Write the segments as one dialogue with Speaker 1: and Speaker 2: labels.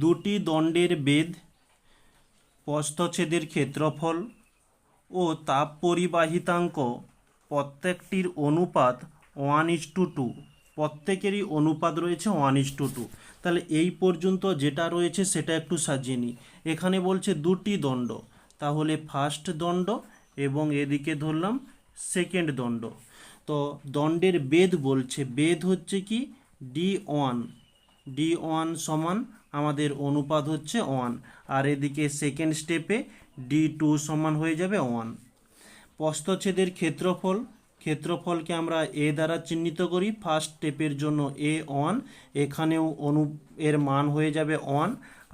Speaker 1: দুটি দণ্ডের বেদ প্রস্থচ্ছেদের ক্ষেত্রফল ও তাপ পরিবাহিতাঙ্ক প্রত্যেকটির অনুপাত ওয়ান ইস টু টু। প্রত্যেকেরই অনুপাত রয়েছে ওয়ান ইস টু টু। তাহলে এই পর্যন্ত যেটা রয়েছে সেটা একটু সাজিয়ে নিই। এখানে বলছে দুটি দণ্ড। তাহলে ফার্স্ট দণ্ড এবং এদিকে ধরলাম সেকেন্ড দণ্ড। তো দণ্ডের বেদ বলছে, বেদ হচ্ছে কি? D one. ডি ওয়ান সমান আমাদের অনুপাত হচ্ছে ওয়ান আর এদিকে সেকেন্ড স্টেপে ডি টু সমান হয়ে যাবে ওয়ান প্রস্থচ্ছেদের ক্ষেত্রফল, ক্ষেত্রফলকে আমরা এ দ্বারা চিহ্নিত করি ফার্স্ট স্টেপের জন্য এ ওয়ান এখানেও অনু, এর মান হয়ে যাবে ওয়ান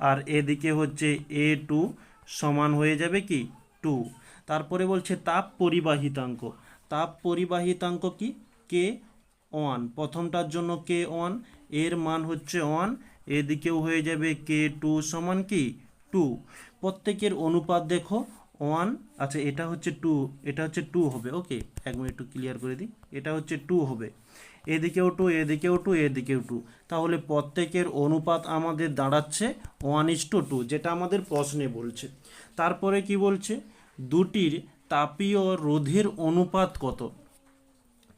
Speaker 1: আর এদিকে হচ্ছে এ টু সমান হয়ে যাবে কি টু তারপরে বলছে তাপ পরিবাহিতাঙ্ক। তাপ পরিবাহিতাঙ্ক কি? কে ওয়ান প্রথমটার জন্য কে ওয়ানের মান হচ্ছে ওয়ান এদিকেও হয়ে যাবে কে টু সমান কি? টু। প্রত্যেকের অনুপাত দেখো ওয়ান আচ্ছা এটা হচ্ছে টু এটা হচ্ছে টু হবে ওকে এক মিনিট একটু ক্লিয়ার করে দিই। এটা হচ্ছে টু হবে। এদিকেও টু এদিকেও টু এদিকেও টু তাহলে প্রত্যেকের অনুপাত আমাদের দাঁড়াচ্ছে ওয়ান ইস টু টু যেটা আমাদের প্রশ্নে বলছে। তারপরে কি বলছে? দুটির তাপীয় রোধের অনুপাত কত?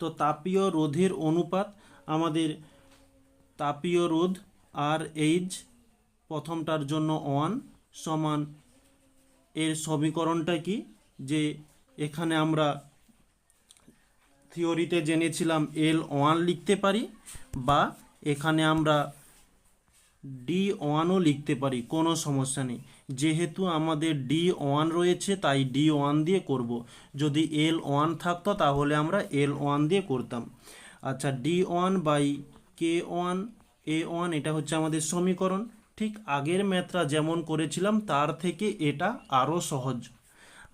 Speaker 1: তো তাপীয় রোধের অনুপাত আমাদের তাপীয় রোধ আর এইচ প্রথমটার জন্য ওয়ান সমান এর সমীকরণটা কি? যে এখানে আমরা থিওরিতে জেনেছিলাম এল ওয়ান লিখতে পারি বা এখানে আমরা ডি ওয়ানও লিখতে পারি, কোনো সমস্যা নেই। যেহেতু আমাদের ডি ওয়ান রয়েছে, তাই ডি ওয়ান দিয়ে করব। যদি এল ওয়ান থাকতো, তাহলে আমরা এল ওয়ান দিয়ে করতাম। আচ্ছা D one by K one A one এটা হচ্ছে আমাদের সমীকরণ। ঠিক আগের ম্যাথটা যেমন করেছিলাম, তার থেকে এটা আরও সহজ।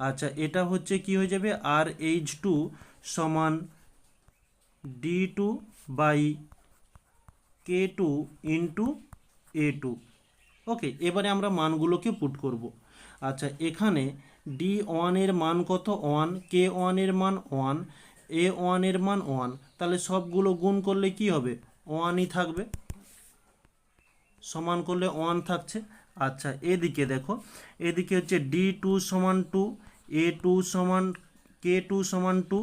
Speaker 1: আচ্ছা এটা হচ্ছে কি হয়ে যাবে? আর এইচ টু সমান D two by K two into A two okay এবারে আমরা মানগুলোকে পুট করব। আচ্ছা এখানে ডি ওয়ানের মান কত? ওয়ান কে ওয়ানের মান ওয়ান এ ওয়ানের মান ওয়ান তাহলে সবগুলো গুণ করলে কি হবে? ওয়ানই থাকবে। সমান করলে ওয়ান থাকছে। আচ্ছা এদিকে দেখো, এদিকে হচ্ছে ডি টু সমান টু এ টু সমান কে টু সমান টু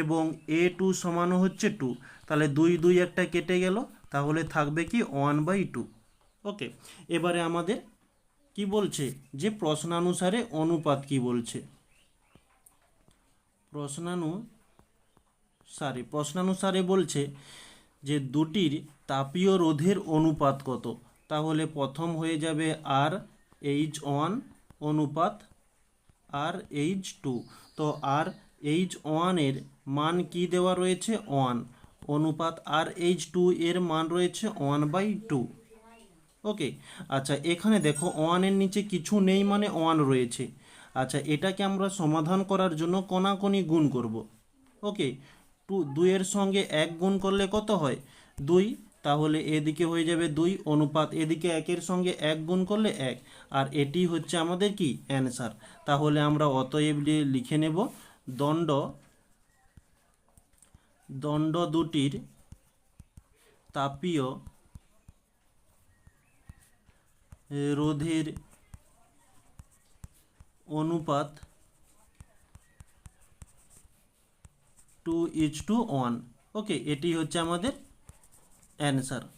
Speaker 1: এবং এ টু সমানও হচ্ছে টু তাহলে দুই দুই একটা কেটে গেল, তাহলে থাকবে কি ওয়ান বাই টু ওকে এবারে আমাদের কি বলছে? যে প্রশ্নানুসারে অনুপাত কি বলছে? প্রশ্নানু সারে প্রশ্নানুসারে বলছে যে দুটির তাপীয় রোধের অনুপাত কত? তাহলে প্রথম হয়ে যাবে আর এইচ ওয়ান অনুপাত আর এইচ টু তো আর এইচ ওয়ানের মান কি দেওয়া রয়েছে? ওয়ান অনুপাত আর এইচ টু এর মান রয়েছে ওয়ান বাই টু ওকে আচ্ছা এখানে দেখো ওয়ানের নিচে কিছু নেই মানে ওয়ান রয়েছে। আচ্ছা এটাকে আমরা সমাধান করার জন্য কোনাকোনি গুণ করব। ওকে টু দুইয়ের সঙ্গে এক গুণ করলে কত হয়? দুই তাহলে এদিকে হয়ে যাবে দুই অনুপাত। এদিকে একের সঙ্গে এক গুণ করলে এক। আর এটি হচ্ছে আমাদের কি? অ্যান্সার তাহলে আমরা অতএব লিখে নেব, দণ্ড দণ্ড দুটির তাপীয় রোধের অনুপাত two is to one okay এটি হচ্ছে আমাদের आंसर